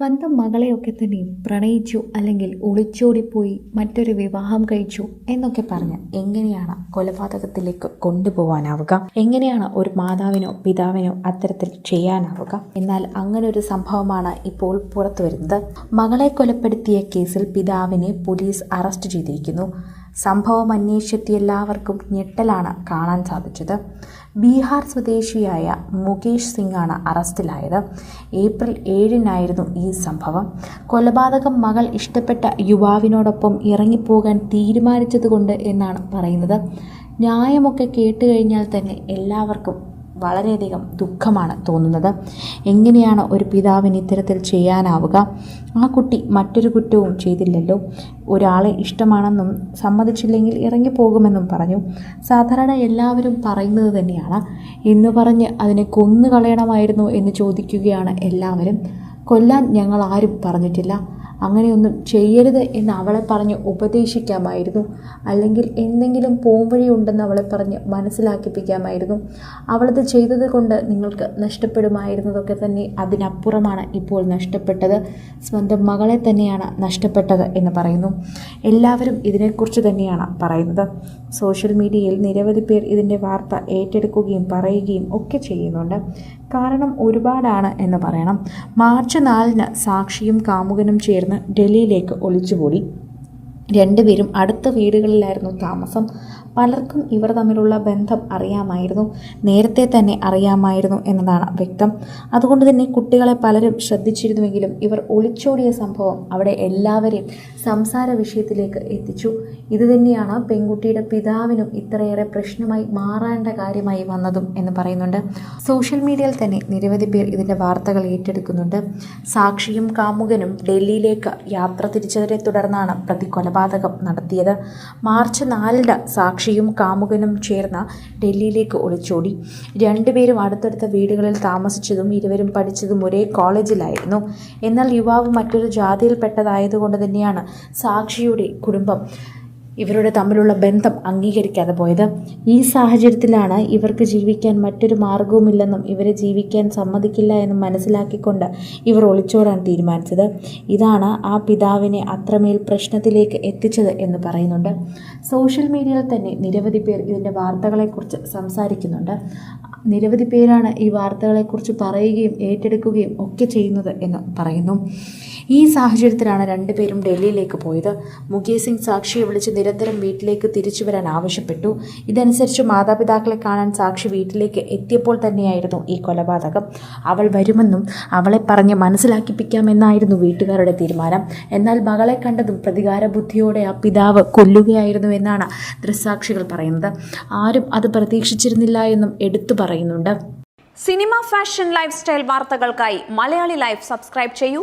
സ്വന്തം മകളെയൊക്കെ തന്നെ പ്രണയിച്ചു അല്ലെങ്കിൽ ഒളിച്ചോടിപ്പോയി മറ്റൊരു വിവാഹം കഴിച്ചു എന്നൊക്കെ പറഞ്ഞ് എങ്ങനെയാണ് കൊലപാതകത്തിലേക്ക് കൊണ്ടുപോകാനാവുക എങ്ങനെയാണ് ഒരു മാതാവിനോ പിതാവിനോ അത്തരത്തിൽ ചെയ്യാനാവുക? എന്നാൽ അങ്ങനെ ഒരു സംഭവമാണ് ഇപ്പോൾ പുറത്തു വരുന്നത്. മകളെ കൊലപ്പെടുത്തിയ കേസിൽ പിതാവിനെ പോലീസ് അറസ്റ്റ് ചെയ്തിരിക്കുന്നു. സംഭവം അന്വേഷിച്ചെത്തിയ എല്ലാവർക്കും ഞെട്ടലാണ് കാണാൻ സാധിച്ചത്. ബീഹാർ സ്വദേശിയായ മുകേഷ് സിംഗാണ് അറസ്റ്റിലായത്. ഏപ്രിൽ ഏഴിനായിരുന്നു ഈ സംഭവം. കൊലപാതകം മകൾ ഇഷ്ടപ്പെട്ട യുവാവിനോടൊപ്പം ഇറങ്ങിപ്പോകാൻ തീരുമാനിച്ചതുകൊണ്ട് എന്നാണ് പറയുന്നത്. ന്യായമൊക്കെ കേട്ടുകഴിഞ്ഞാൽ തന്നെ എല്ലാവർക്കും വളരെയധികം ദുഃഖമാണ് തോന്നുന്നത്. എങ്ങനെയാണ് ഒരു പിതാവിന് ഇത്തരത്തിൽ ചെയ്യാനാവുക? ആ കുട്ടി മറ്റൊരു കുറ്റവും ചെയ്തില്ലല്ലോ. ഒരാളെ ഇഷ്ടമാണെന്നും സമ്മതിച്ചില്ലെങ്കിൽ ഇറങ്ങിപ്പോകുമെന്നും പറഞ്ഞു. സാധാരണ എല്ലാവരും പറയുന്നത് തന്നെയാണ്. എന്ന് പറഞ്ഞ് അതിനെ കൊന്നു കളയണമായിരുന്നു എന്ന് ചോദിക്കുകയാണ് എല്ലാവരും. കൊല്ലാൻ ഞങ്ങൾ ആരും പറഞ്ഞിട്ടില്ല. അങ്ങനെയൊന്നും ചെയ്യരുത് എന്ന് അവളെ പറഞ്ഞ് ഉപദേശിക്കാമായിരുന്നു. അല്ലെങ്കിൽ എന്തെങ്കിലും പോംവഴി ഉണ്ടെന്ന് അവളെ പറഞ്ഞ് മനസ്സിലാക്കിപ്പിക്കാമായിരുന്നു. അവളത് ചെയ്തത് കൊണ്ട് നിങ്ങൾക്ക് നഷ്ടപ്പെടുമായിരുന്നതൊക്കെ തന്നെ അതിനപ്പുറമാണ് ഇപ്പോൾ നഷ്ടപ്പെട്ടത്. സ്വന്തം മകളെ തന്നെയാണ് നഷ്ടപ്പെട്ടത് എന്ന് പറയുന്നു. എല്ലാവരും ഇതിനെക്കുറിച്ച് തന്നെയാണ് പറയുന്നത്. സോഷ്യൽ മീഡിയയിൽ നിരവധി പേർ ഇതിന്റെ വാർത്ത ഏറ്റെടുക്കുകയും പറയുകയും ഒക്കെ ചെയ്യുന്നുണ്ട്. കാരണം ഒരുപാടാണ് എന്ന് പറയണം. മാർച്ച് നാലിന് സാക്ഷിയും കാമുകനും ചേർന്ന് ഡൽഹിയിലേക്ക് ഒളിച്ചുകൂടി. രണ്ടുപേരും അടുത്ത വീടുകളിലായിരുന്നു താമസം. പലർക്കും ഇവർ തമ്മിലുള്ള ബന്ധം അറിയാമായിരുന്നു. നേരത്തെ തന്നെ അറിയാമായിരുന്നു എന്നതാണ് വ്യക്തം. അതുകൊണ്ട് തന്നെ കുട്ടികളെ പലരും ശ്രദ്ധിച്ചിരുന്നുവെങ്കിലും ഇവർ ഒളിച്ചോടിയ സംഭവം അവിടെ എല്ലാവരെയും സംസാര വിഷയത്തിലേക്ക് എത്തിച്ചു. ഇതുതന്നെയാണ് പെൺകുട്ടിയുടെ പിതാവിനും ഇത്രയേറെ പ്രശ്നമായി മാറേണ്ട കാര്യമായി വന്നതും എന്ന് പറയുന്നുണ്ട്. സോഷ്യൽ മീഡിയയിൽ തന്നെ നിരവധി പേർ ഇതിന്റെ വാർത്തകൾ ഏറ്റെടുക്കുന്നുണ്ട്. സാക്ഷിയും കാമുകനും ഡൽഹിയിലേക്ക് യാത്ര തിരിച്ചതിനെ തുടർന്നാണ് പ്രതി കൊലപാതകം നടത്തിയത്. മാർച്ച് നാലിന് സാക്ഷിയും കാമുകനും ചേർന്ന് ഡൽഹിയിലേക്ക് ഒളിച്ചോടി. രണ്ടുപേരും അടുത്തടുത്ത വീടുകളിൽ താമസിച്ചതും ഇരുവരും പഠിച്ചതും ഒരേ കോളേജിലായിരുന്നു. എന്നാൽ യുവാവ് മറ്റൊരു ജാതിയിൽപ്പെട്ടതായതുകൊണ്ട് തന്നെയാണ് സാക്ഷിയുടെ കുടുംബം. ഇവരുടെ തമ്മിലുള്ള ബന്ധം അംഗീകരിക്കാതെ പോയത്. ഈ സാഹചര്യത്തിലാണ് ഇവർക്ക് ജീവിക്കാൻ മറ്റൊരു മാർഗവുമില്ലെന്നും ഇവരെ ജീവിക്കാൻ സമ്മതിക്കില്ല എന്നും മനസ്സിലാക്കിക്കൊണ്ട് ഇവർ ഒളിച്ചോടാൻ തീരുമാനിച്ചത്. ഇതാണ് ആ പിതാവിനെ അത്രമേൽ പ്രശ്നത്തിലേക്ക് എത്തിച്ചത് എന്ന് പറയുന്നുണ്ട്. സോഷ്യൽ മീഡിയയിൽ തന്നെ നിരവധി പേർ ഇതിന്റെ വാർത്തകളെക്കുറിച്ച് സംസാരിക്കുന്നുണ്ട്. നിരവധി പേരാണ് ഈ വാർത്തകളെക്കുറിച്ച് പറയുകയും ഏറ്റെടുക്കുകയും ഒക്കെ ചെയ്യുന്നത് എന്ന് പറയുന്നു. ഈ സാഹചര്യത്തിലാണ് രണ്ടുപേരും ഡൽഹിയിലേക്ക് പോയത്. മുകേഷ് സിംഗ് സാക്ഷിയെ വിളിച്ച് നിരന്തരം വീട്ടിലേക്ക് തിരിച്ചു വരാൻ ആവശ്യപ്പെട്ടു. ഇതനുസരിച്ച് മാതാപിതാക്കളെ കാണാൻ സാക്ഷി വീട്ടിലേക്ക് എത്തിയപ്പോൾ തന്നെയായിരുന്നു ഈ കൊലപാതകം. അവൾ വരുമെന്നും അവളെ പറഞ്ഞ് മനസ്സിലാക്കിപ്പിക്കാമെന്നായിരുന്നു വീട്ടുകാരുടെ തീരുമാനം. എന്നാൽ മകളെ കണ്ടതും പ്രതികാര ബുദ്ധിയോടെ ആ പിതാവ് കൊല്ലുകയായിരുന്നു എന്നാണ് ദൃസാക്ഷികൾ പറയുന്നത്. ആരും അത് പ്രതീക്ഷിച്ചിരുന്നില്ല എന്നും എടുത്തു പറയുന്നുണ്ട്. സിനിമ ഫാഷൻ ലൈഫ് സ്റ്റൈൽ വാർത്തകൾക്കായി മലയാളി ലൈഫ് സബ്സ്ക്രൈബ് ചെയ്യൂ.